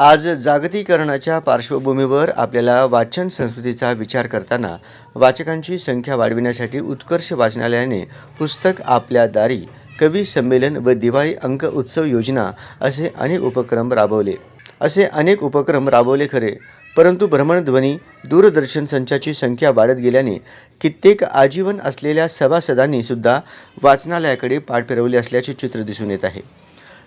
आज जागतिकरणाच्या पार्श्वभूमीवर आपल्याला वाचन संस्कृतीचा विचार करताना वाचकांची संख्या वाढविण्यासाठी उत्कर्ष वाचनालयाने पुस्तक आपल्या दारी कवी संमेलन व दिवाळी अंक उत्सव योजना असे अनेक उपक्रम राबवले. असे अनेक उपक्रम राबवले खरे. परंतु भ्रमणध्वनी दूरदर्शन संचाची संख्या वाढत गेल्याने कित्येक आजीवन असलेल्या सभासदांनीसुद्धा वाचनालयाकडे पाठ फिरवले असल्याचे चित्र दिसून येत आहे.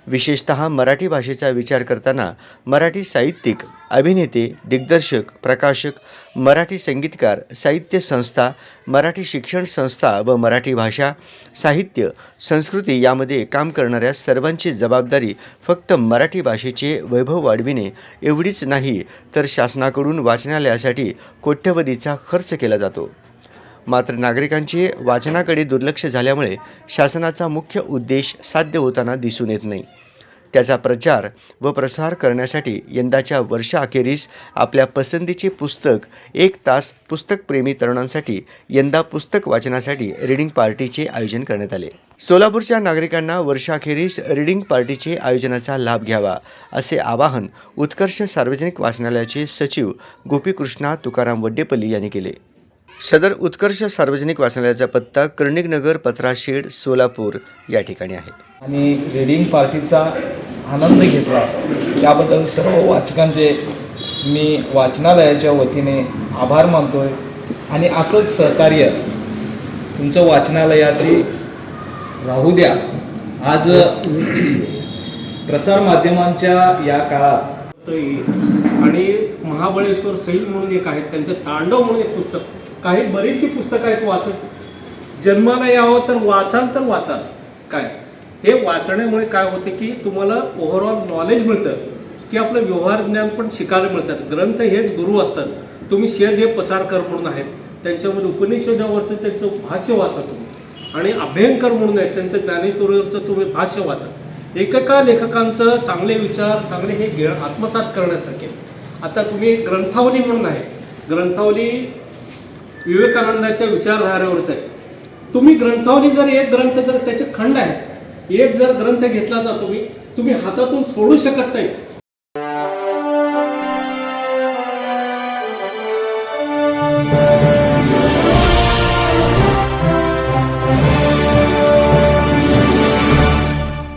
विशेषत मराठी भाषेचा विचार करताना मराठी साहित्यिक अभिनेते दिग्दर्शक प्रकाशक मराठी संगीतकार साहित्य संस्था मराठी शिक्षण संस्था व मराठी भाषा साहित्य संस्कृती यामध्ये काम करणाऱ्या सर्वांची जबाबदारी फक्त मराठी भाषेचे वैभव वाढविणे एवढीच नाही तर शासनाकडून वाचनालयासाठी कोट्यवधीचा खर्च केला जातो. मात्र नागरिकांचे वाचनाकडे दुर्लक्ष झाल्यामुळे शासनाचा मुख्य उद्देश साध्य होताना दिसून येत नाही. त्याचा प्रचार व प्रसार करण्यासाठी यंदाच्या वर्षाअखेरीस आपल्या पसंतीचे पुस्तक एक तास पुस्तकप्रेमी तरुणांसाठी यंदा पुस्तक वाचनासाठी रीडिंग पार्टीचे आयोजन करण्यात आले. सोलापूरच्या नागरिकांना वर्षाअखेरीस रीडिंग पार्टीचे आयोजनाचा लाभ घ्यावा असे आवाहन उत्कर्ष सार्वजनिक वाचनालयाचे सचिव गोपीकृष्णा तुकाराम वड्डेपल्ली यांनी केले. सदर उत्कर्ष सार्वजनिक वाचनालयाचा पत्ता कर्णिकनगर पत्राशेड सोलापूर या ठिकाणी आहे. आणि रीडिंग पार्टीचा आनंद घेतला. त्याबद्दल सर्व वाचकांचे मी वाचनालयाच्या वतीने आभार मानतोय. आणि असंच सहकार्य तुमचं वाचनालयाशी राहू द्या. आज प्रसारमाध्यमांच्या या काळात आणि महाबळेश्वर सैल म्हणून एक आहे त्यांचं तांडव म्हणून एक पुस्तक काही बरीचशी पुस्तकं आहेत वाचत जन्माला यावं तर वाचाल तर वाचाल. काय? हे वाचण्यामुळे काय होते की तुम्हाला ओव्हरऑल नॉलेज मिळतं. की आपलं व्यवहार ज्ञान पण शिकायला मिळतात. ग्रंथ हेच गुरु असतात. तुम्ही शेद हे पसारकर म्हणून आहेत. त्यांच्यामध्ये उपनिषदावरचं त्यांचं भाष्य वाचा तुम्ही. आणि अभ्यंकर म्हणून आहेत. त्यांचं ज्ञानेश्वरीवरचं तुम्ही भाष्य वाचा. एकेका लेखकांचं चांगले विचार चांगले हे घे आत्मसात करण्यासारखे. आता तुम्ही ग्रंथावली म्हणून आहे. ग्रंथावली विवेकानंदाच्या विचारधारेवरच आहे. तुम्ही ग्रंथावली जर एक ग्रंथ जर त्याचे खंड आहेत एक जर ग्रंथ घेतला ना तुम्ही तुम्ही हातातून सोडू शकत नाही.